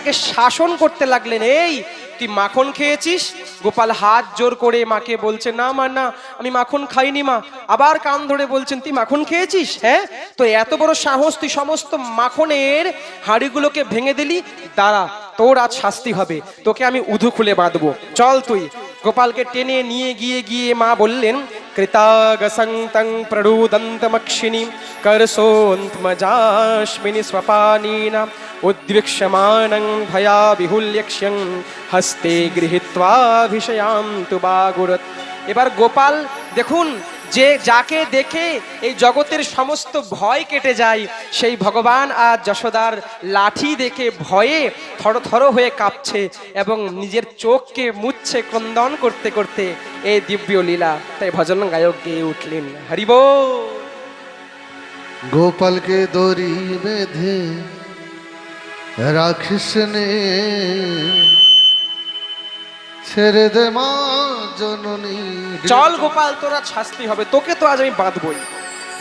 তাকে শাসন করতে লাগলেন, এই, তুই মাখন খেয়েছিস? গোপাল হাত জোর করে মাকে বলছে, না মা, না, আমি মাখন খাইনি মা। আবার কান ধরে বলছেন, তুই মাখন খেয়েছিস হ্যাঁ? তো এত বড় সাহস, তুই সমস্ত মাখনের হাঁড়িগুলোকে ভেঙে দিলি? দাঁড়া, তোর আজ শাস্তি হবে, তোকে আমি উধু খুলে বাঁধবো। চল তুই। গোপালকে টেনে নিয়ে গিয়ে গিয়ে মা বললেন কৃতাগসন্তং প্রণুদন্তমক্ষিণী করসোন্তমজাস্মিনি স্বপানীনা উদ্বিক্ষমাণং ভয়া বিহুল্যক্ষ্যং হস্তে গৃহীত্বাভিষয়াম তু বাগুরত এবার গোপাল দেখুন যে যাকে দেখে এই জগতের সমস্ত ভয় কেটে যায়, সেই ভগবান আর যশোদার লাঠি দেখে ভয়ে থরথর হয়ে কাঁপছে এবং নিজের চোখকে মুচ্ছে ক্রন্দন করতে করতে এই দিব্য লীলা। তাই ভজন গায়ক গেয়ে উঠলেন হরিব গোপালকে দড়ি বেঁধে রাখিস ছেড়ে দে মা জননী চল গোপাল তোরা শাস্তি হবে তোকে তো আজ আমি বাঁধবই।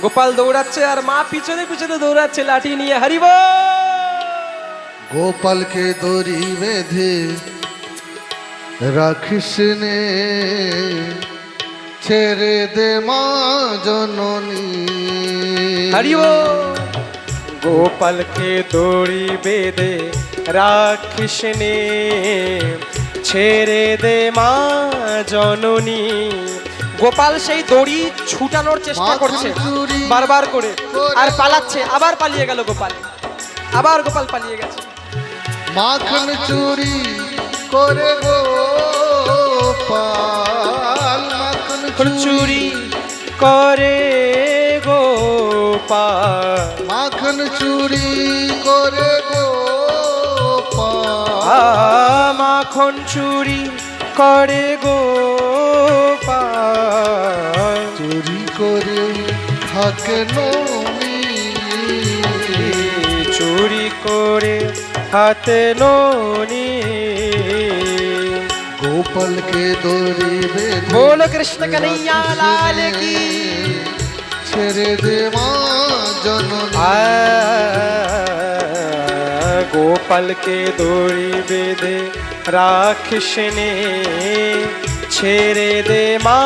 গোপাল দৌড়াচ্ছে আর মা পিছনে পিছনে দৌড়াচ্ছে লাঠি নিয়ে হরিব। গোপালকে দড়ি বেঁধে রাখিস নে। ছেড়ে দে মা জননী। হরিব। গোপালকে দড়ি বেঁধে রাখিস নে। ছেড়ে দে মা জননী। গোপাল সেই দড়ি ছুটানোর চেষ্টা করছে বারবার করে আর পালাচ্ছে আবার পালিয়ে গেল গোপাল। আবার গোপাল পালিয়ে গেছে। মাখন চুরি করে গোপাল মাখন চুরি করে গোপাল। মাখন চুরি করে গোপাল মাখন চুরি করে গো চুরি করে থাকে চুরি করে হাতে নি গোপাল কে দরি বল কৃষ্ণ কানাইয়া লাল কি? ছেড়ে দে মা জননী। आ, গোপাল কে দড়ি বেঁধে রাখিস নে ছেড়ে দে মা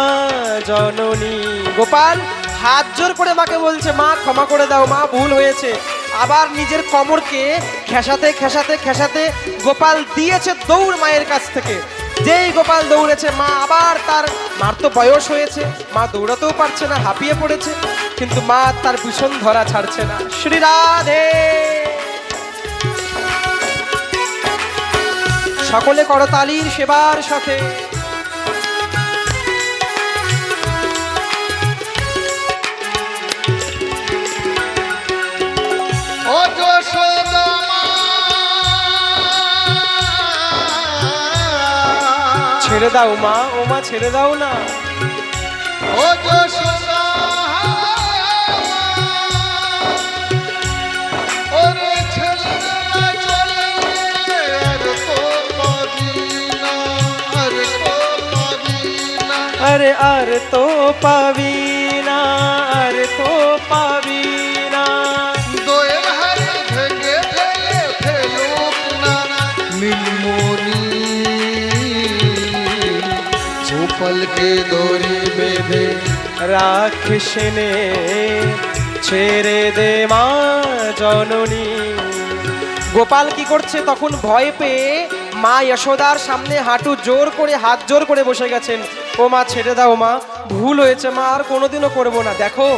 জননী গোপাল হাত জোর করে মাকে বলছে মা ক্ষমা করে দাও মা ভুল হয়েছে। আবার নিজের কোমরকে খেসাতে খেসাতে খেসাতে গোপাল দিয়েছে দৌড় মায়ের কাছ থেকে। যেই গোপাল দৌড়েছে মা আবার তার মার তো বয়স হয়েছে মা দৌড়াতেও পারছে না হাঁপিয়ে পড়েছে কিন্তু মা তার ভীষণ ধরা ছাড়ছে না। শ্রী রাধে! সকলে করতালির সেবার সাথে। ও ছেড়ে দাও মা ও মা ছেড়ে দাও না। ও যশোদা আরে আর তো পাবি না আর তো পাবি না দয়ের হারে ভেঙে ফেলে ফেলুক বেঁধে রাখিস ছেড়ে দে মা জননী গোপাল কি করছে তখন ভয় পেয়ে মা যশোদার সামনে হাঁটু জোর করে, হাত জোর করে বসে গেছেন। ও মা, ছেড়ে দাও মা, ভুল হয়েছে মা, আর কোনোদিনও করব না। দেখো,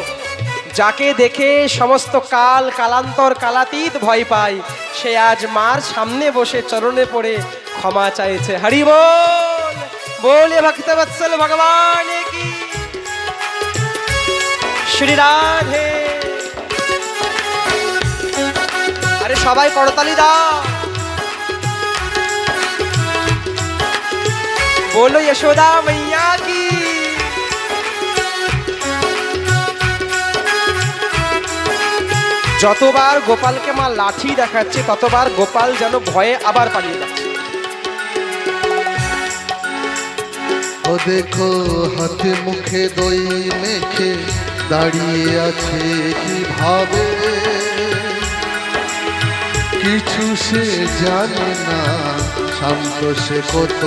যাকে দেখে সমস্ত কাল, কালান্তর, কালাতীত ভয় পায়, সে আজ মার সামনে বসে চরণে পড়ে ক্ষমা চাইছে। হরি বল, বলে ভক্ত বৎসল ভগবান কি? শ্রী রাধে। আরে সবাই করতালি দাও। বলো যশোদা মাইয়া কি যতবার গোপালকে মা লাঠি দেখাচ্ছে, ততবার গোপাল যেন ভয়ে আবার পালিয়ে যাচ্ছে। ও দেখো হাতে মুখে দই মেখে দাঁড়িয়ে আছে কীভাবে? কিছু সে জানে না শান্ত সে কত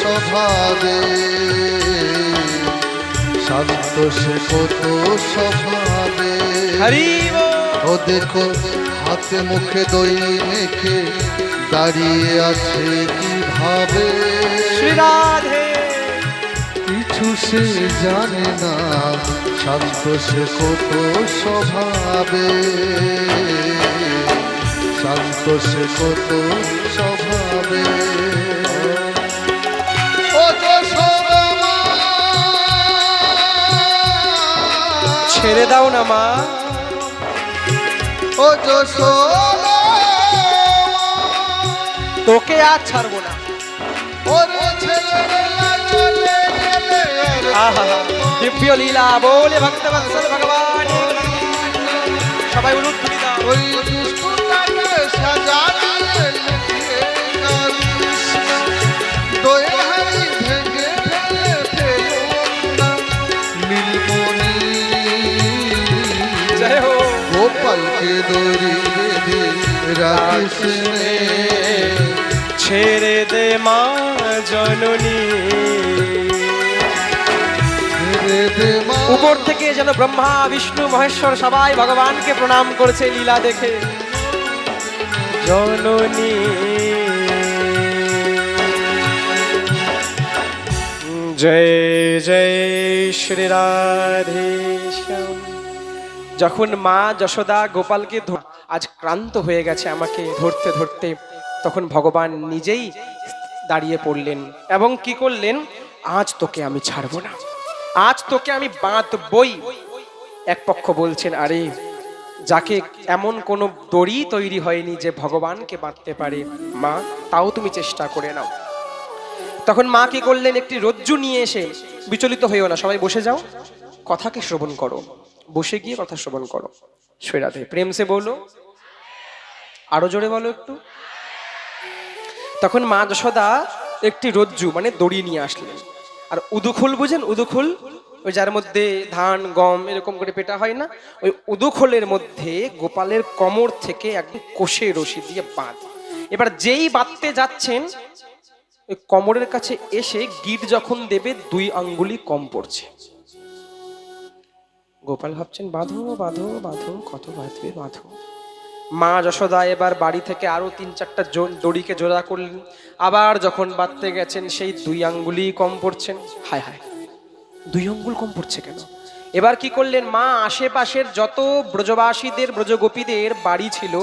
স্বভাবে। শান্ত সে কত স্বভাবে। ও দেখো হাতে মুখে দই মেখে দাঁড়িয়ে আছে কীভাবে? কিছু সে জানে না শান্ত সে কত স্বভাবে। শান্ত সে কত স্বভাবে। ছেড়ে দাও না মা ও তোকে আর ছাড়বো না আহা দিব্য লীলা বলে ভক্ত ভগবান রাখিস ছেড়ে দে মা জননী। উপর থেকে যেন ব্রহ্মা বিষ্ণু মহেশ্বর সবাই ভগবানকে প্রণাম করেছে লীলা দেখে। জননী। জয় জয় শ্রী রাধে শ্যাম। যখন মা যশোদা গোপালকে আজ ক্লান্ত হয়ে গেছে আমাকে ধরতে ধরতে, তখন ভগবান নিজেই দাঁড়িয়ে পড়লেন এবং কি করলেন? আজ তোকে আমি ছাড়বো না। আজ তোকে আমি বাঁধবই। এক পক্ষ বলছেন, আরে, যাকে এমন কোনো দড়ি তৈরি হয়নি যে ভগবানকে বাঁধতে পারে, মা, তাও তুমি চেষ্টা করে নাও। তখন মা কি করলেন? একটি রজ্জু নিয়ে এসে, বিচলিত হইও না, সবাই বসে যাও, কথাকে শ্রবণ করো। বসে গিয়ে কথা শ্রবণ করো। সৈরাধে প্রেম সে বলো। আরও জোরে বলো একটু। তখন মা যশোদা একটি রজ্জু মানে দড়ি নিয়ে আসলেন। আর উদুখুল বুঝেন? উদুখুল? ওই যার মধ্যে ধান, গম এরকম করে পেটা হয় না? ওই উদুখোলের মধ্যে গোপালের কোমর থেকে একদম কোষে রশি দিয়ে বাঁধ। এবার যেই বাঁধতে যাচ্ছেন, ওই কোমরের কাছে এসে গিট যখন দেবে, দুই আঙ্গুলি কম পড়ছে। গোপাল ভাবছেন, বাঁধো বাঁধো বাঁধো, কত বাঁধবে, বাঁধো। মা যশোদা এবার বাড়ি থেকে আরও তিন চারটা দড়িকে জোড়া করলেন। আবার যখন বাঁধতে গেছেন, সেই দুই আঙ্গুলি কম পড়ছেন। হায় হায়, দুই আঙ্গুল কম পড়ছে কেন? এবার কি করলেন? মা, আশেপাশের যত ব্রজবাসীদের, ব্রজগোপীদের বাড়ি ছিল,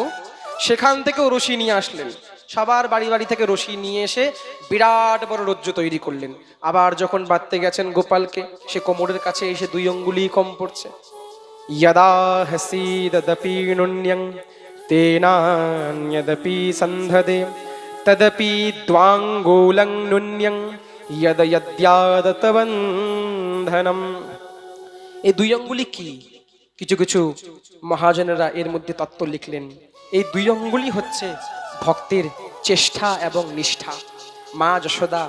সেখান থেকেও রশি নিয়ে আসলেন। সবার বাড়ি বাড়ি থেকে রশি নিয়ে এসে বিরাট বড় রজ্জু তৈরি করলেন। আবার যখন বাঁধতে গেছেন গোপালকে, সে কোমরের কাছে এসে দুই অঙ্গুলি কম পড়ছে। ইয়াদা হসিদপীণ্যং তেনান্যদপি সন্ধদে তদপি দ্বাঙ্গোলং নুন্যং ইয়দয়দ্যাদতবন্ধনম এই দুই অঙ্গুলি কি? কিছু কিছু মহাজনেরা এর মধ্যে তত্ত্ব লিখলেন। এই দুই অঙ্গুলি হচ্ছে ভক্তের চেষ্টা এবং নিষ্ঠা। মা যশোদা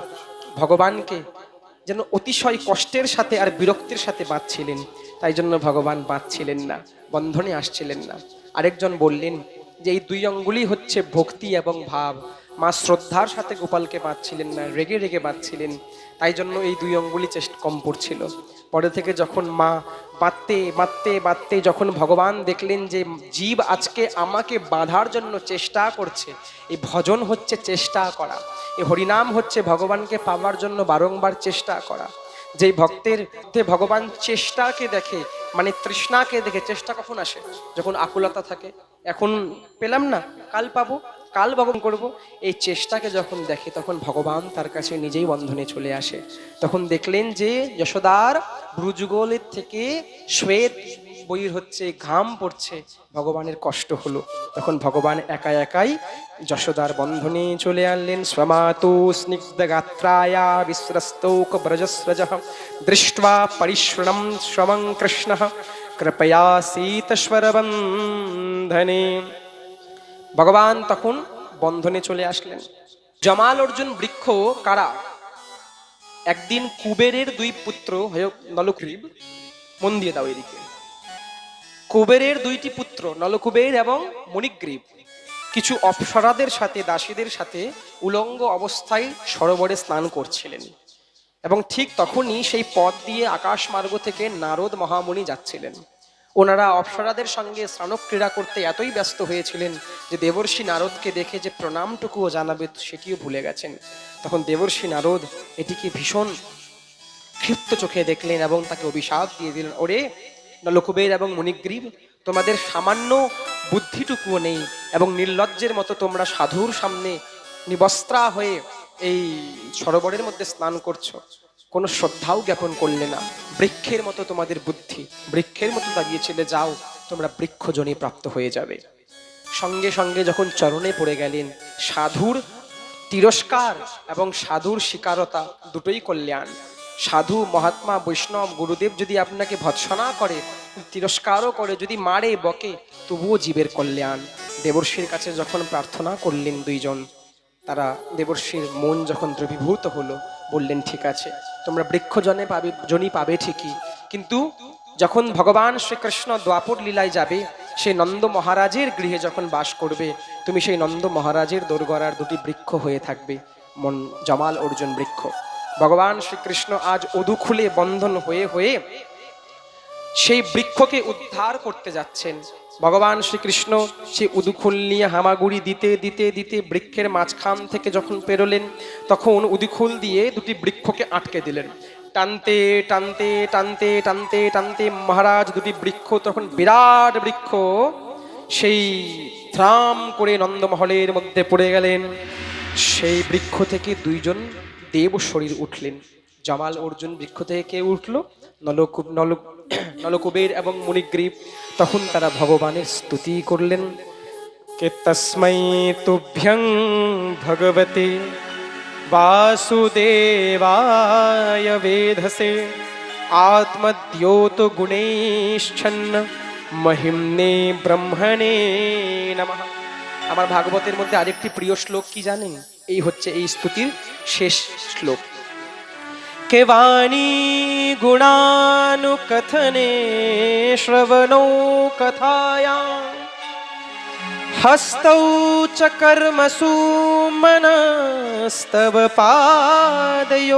ভগবানকে যেন অতিশয় কষ্টের সাথে আর বিরক্তির সাথে বাঁধছিলেন, তাই জন্য ভগবান বাঁধছিলেন না, বন্ধনে আসছিলেন না। আরেকজন বললেন যে, এই দুই অঙ্গুলি হচ্ছে ভক্তি এবং ভাব। মা শ্রদ্ধার সাথে গোপালকে বাঁধছিলেন না, রেগে রেগে বাঁধছিলেন, তাই জন্য এই দুই অঙ্গুলি চেষ্টা কম পড়ছিল। পরে থেকে যখন মা বাঁধতে বাঁধতে বাঁধতে যখন ভগবান দেখলেন যে জীব আজকে আমাকে বাঁধার জন্য চেষ্টা করছে, এই ভজন হচ্ছে চেষ্টা করা। এই হরিনাম হচ্ছে ভগবানকে পাওয়ার জন্য বারংবার চেষ্টা করা। যেই ভক্তের ভগবান চেষ্টাকে দেখে মানে তৃষ্ণাকে দেখে, চেষ্টা কখন আসে? যখন আকুলতা থাকে, এখন পেলাম না, কাল পাবো, কাল ভগবান করব, এই চেষ্টাকে যখন দেখে, তখন ভগবান তার কাছে নিজেই বন্ধনে চলে আসে। তখন দেখলেন যে যশোদার ভ্রুযুগলের থেকে শ্বেত বইয়ের হচ্ছে, ঘাম পড়ছে। ভগবানের কষ্ট হলো। তখন ভগবান একা একাই যশোদার বন্ধনে চলে আনলেন স্বমাতু স্নিগ্ধ গাত্রায়া বিশ্রস্তৌক ব্রজস্রজ দৃষ্টা পরিশ্রম শ্রমং কৃষ্ণ, কৃপয়া শীতস্বর বন্ধনে ভগবান তখন বন্ধনে চলে আসলেন। জমাল অর্জুন বৃক্ষ কারা? একদিন কুবেরের দুই পুত্র নলক্রীব মন দিয়ে দাও এদিকে। কুবেরের দুইটি পুত্র, নলকুবের এবং মণিগ্রীব। কিছু অপসরাদের সাথে, দাসীদের সাথে উলঙ্গ অবস্থায় সরোবরে স্নান করছিলেন। এবং ঠিক তখনই সেই পথ দিয়ে আকাশ মার্গ থেকে নারদ মহামণি যাচ্ছিলেন। ওনারা অপ্সরাদের সঙ্গে স্নানক ক্রীড়া করতে এতই ব্যস্ত হয়েছিলেন যে দেবর্ষী নারদকে দেখে যে প্রণামটুকুও জানাবে সেটিও ভুলে গেছেন। তখন দেবর্ষী নারদ এটিকে ভীষণ ক্ষিপ্ত চোখে দেখলেন এবং তাকে অভিশাপ দিয়ে দিলেন, ওরে নলকুবের এবং মণিগ্রীব তোমাদের সামান্য বুদ্ধিটুকুও নেই এবং নির্লজ্জের মতো তোমরা সাধুর সামনে নিবস্ত্রা হয়ে এই সরোবরের মধ্যে স্নান করছ। কোনো শ্রদ্ধাও জ্ঞাপন করলে না। বৃক্ষের মতো তোমাদের বুদ্ধি, বৃক্ষের মতো দাঁড়িয়েছিলে যাও, তোমরা বৃক্ষজনী প্রাপ্ত হয়ে যাবে। সঙ্গে সঙ্গে যখন চরণে পড়ে গেলেন, সাধুর তিরস্কার এবং সাধুর শিকারতা দুটোই কল্যাণ। সাধু, মহাত্মা, বৈষ্ণব, গুরুদেব যদি আপনাকে ভৎসনা করে, তিরস্কারও করে, যদি মারে, বকে, তবুও জীবের কল্যাণ। দেবর্ষীর কাছে যখন প্রার্থনা করলেন দুইজন, তারা দেবর্ষীর মন যখন দ্রবীভূত হলো, বললেন, ঠিক আছে। তোমরা বৃক্ষজনে পাবে, জনি পাবে ঠিকই। কিন্তু যখন ভগবান শ্রীকৃষ্ণ দ্বাপর লীলায় যাবে, সেই নন্দ মহারাজের গৃহে যখন বাস করবে, তুমি সেই নন্দ মহারাজের দোরগড়ার দুটি বৃক্ষ হয়ে থাকবে, মন জমাল অর্জুন বৃক্ষ। ভগবান শ্রীকৃষ্ণ আজ অধু খুলে বন্ধন হয়ে হয়ে সেই বৃক্ষকে উদ্ধার করতে যাচ্ছেন। ভগবান শ্রীকৃষ্ণ সেই উদুখুল নিয়ে হামাগুড়ি দিতে দিতে দিতে বৃক্ষের মাঝখান থেকে যখন পেরোলেন, তখন উদুখুল দিয়ে দুটি বৃক্ষকে আটকে দিলেন। টানতে টানতে টানতে টানতে টানতে মহারাজ দুটি বৃক্ষ, তখন বিরাট বৃক্ষ সেই থ্রাম করে নন্দমহলের মধ্যে পড়ে গেলেন। সেই বৃক্ষ থেকে দুইজন দেব শরীর উঠলেন। জামাল অর্জুন বৃক্ষ থেকে কে উঠল নলকুব নল নলকুবের এবং মণিগ্রীব তখন তারা ভগবানের স্তুতি করলেন। কে তস্मै তুভ্যং ভগবতে বাসুদেবায় বেধসে আত্মদ্যোত গুণেশ্ছন্ন মহিম্নে ব্রহ্মণে নমঃ। আমার ভাগবতের মধ্যে আরেকটি প্রিয় শ্লোক কি জানেন? এই হচ্ছে এই স্তুতির শেষ শ্লোক। কেবাণী গুণানুকথনে শ্রবণো কথায়া হস্তৌ চ কর্মসু মনস্তব পাদয়োর্ণঃ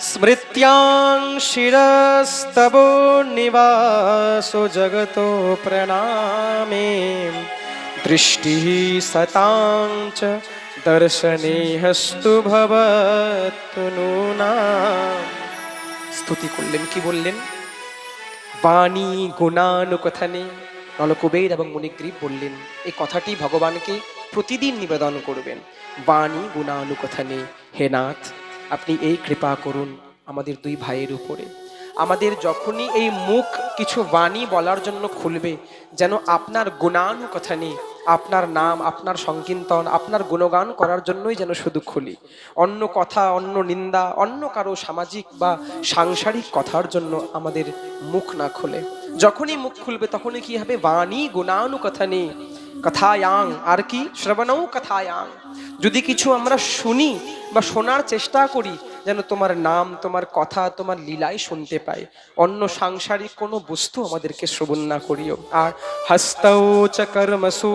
স্মৃত্যাং শিরস্তবো নিবাসো জগতো প্রণামে দৃষ্টি সতাং চ দর্শনে হস্তু ভবতু স্তুতি করলেন, কি বললেন? বাণী গুণানুকথনে নলকুবের এবং মণিগ্রীব বললেন এই কথাটি ভগবানকে প্রতিদিন নিবেদন করবেন। বাণী গুণানুকথনে, হে নাথ, আপনি এই কৃপা করুন আমাদের দুই ভাইয়ের উপরে। আমাদের যখনই এই মুখ কিছু বাণী বলার জন্য খুলবে, যেন আপনার গুণানুকথনে আপনার নাম, আপনার সংকীর্তন, আপনার গুণগান করার জন্যই যেন শুধু খুলি। অন্য কথা, অন্য নিন্দা, অন্য কারও সামাজিক বা সাংসারিক কথার জন্য আমাদের মুখ না খুলে। যখনই মুখ খুলবে তখনই কি হবে? বাণী, গুণানুকথনে কথায়াং। আর কি? শ্রবণও কথায়াং। যদি কিছু আমরা শুনি বা শোনার চেষ্টা করি যেন তোমার নাম, তোমার কথা, তোমার লীলাই শুনতে পাই অন্য সাংসারিক কোনো বস্তু আমাদেরকে শ্রবণ না করিও। আর হস্তৌ চ কর্মসু,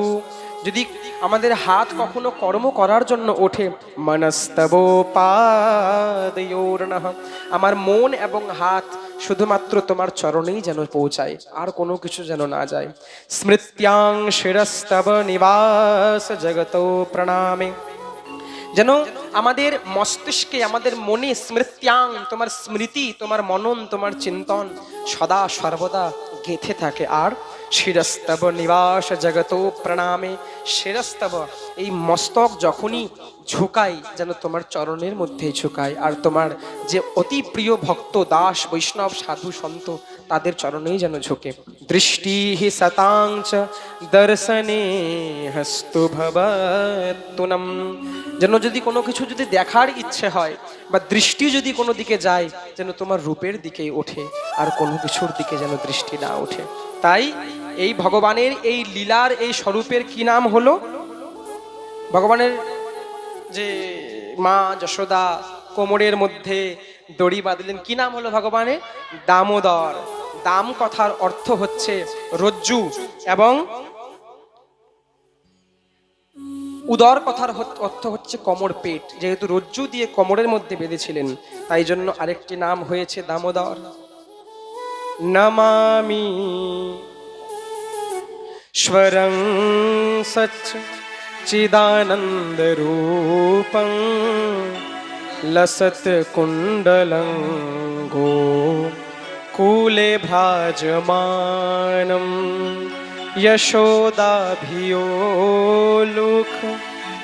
যদি আমাদের হাত কখনো কর্ম করার জন্য ওঠে মনস্তব আমার মন এবং হাত শুধুমাত্র তোমার চরণেই যেন পৌঁছায়, আর কোনো কিছু যেন না যায়। স্মৃত্যাং শিরস্তব নিবাস জগত প্রণামে। যেন আমাদের মস্তিষ্কে, আমাদের মনে স্মৃত্যাং, তোমার স্মৃতি, তোমার মনন, তোমার চিন্তন সদা সর্বদা গেথে থাকে। আর শিরস্তব নিবাস জগত প্রণামে। শিরস্তব, এই মস্তক যখনই ঝুঁকাই যেন তোমার চরণের মধ্যে ঝুঁকায়। আর তোমার যে অতি প্রিয় ভক্ত, দাস, বৈষ্ণব, সাধু, সন্ত তাদের চরণেই যেন ঝোঁকে। দৃষ্টি হি সতাংচ দর্শনে হস্তু ভবতুনম যেন যদি কোনো কিছু যদি দেখার ইচ্ছে হয় বা দৃষ্টি যদি কোনো দিকে যায়, যেন তোমার রূপের দিকেই ওঠে আর কোনো কিছুর দিকে যেন দৃষ্টি না ওঠে। তাই এই ভগবানের এই লীলার এই স্বরূপের কি নাম হলো? ভগবানের যে মা যশোদা কোমরের মধ্যে দড়ি বাঁধলেন, কি নাম হলো ভগবানের? দামোদর। দাম কথার অর্থ হচ্ছে রজ্জু এবং উদর কথার অর্থ হচ্ছে কমর পেট, যেহেতু রজ্জু দিয়ে কমরের মধ্যে বেঁধেছিলেন, তাই জন্য আরেকটি নাম হয়েছে দামোদর। নমামি স্বরং সচ চিদানন্দ রূপং লসত কুণ্ডলং গো कूले भ्राजमानम् यशोदा भियो भ्राजमानं यशोदाभियो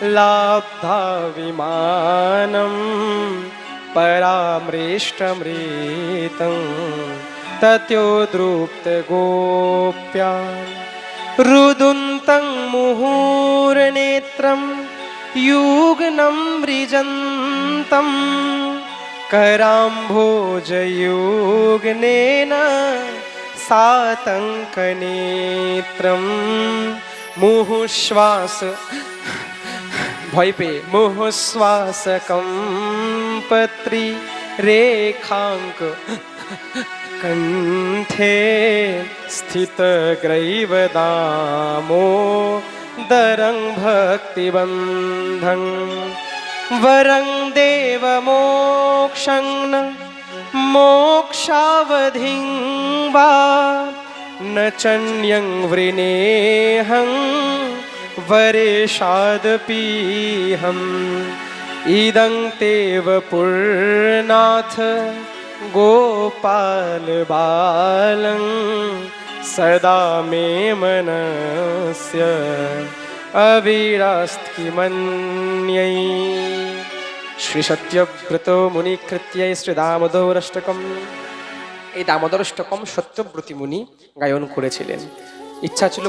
लाब्धाविमानं परामृष्टमृतं तत्यो द्रुप्त गोप्या। रुदुन्तं मुहुर्नेत्रं युग्नं व्रिजन्तम् कराम्भोजयोगनेन सातङ्कनेत्रं मुहुश्वास भैपे मुहुश्वासकं पत्री रेखाङ्क कण्ठे स्थितग्रैवदामो दरं भक्तिबन्धम् वरं देवमोक्षं न मोक्षावधिं वा न चन्यं वृणेऽहं वरेशादपीहम् इदं तेव पुरनाथ गोपालबालं सदा मे मनस्य अविरास्त्किमन्यै শ্রী সত্যব্রত মুনিকৃত্যই শ্রী দামোদরষ্টকম এই দামোদরষ্টকম সত্যব্রতী মুনি গায়ন করেছিলেন ইচ্ছা ছিল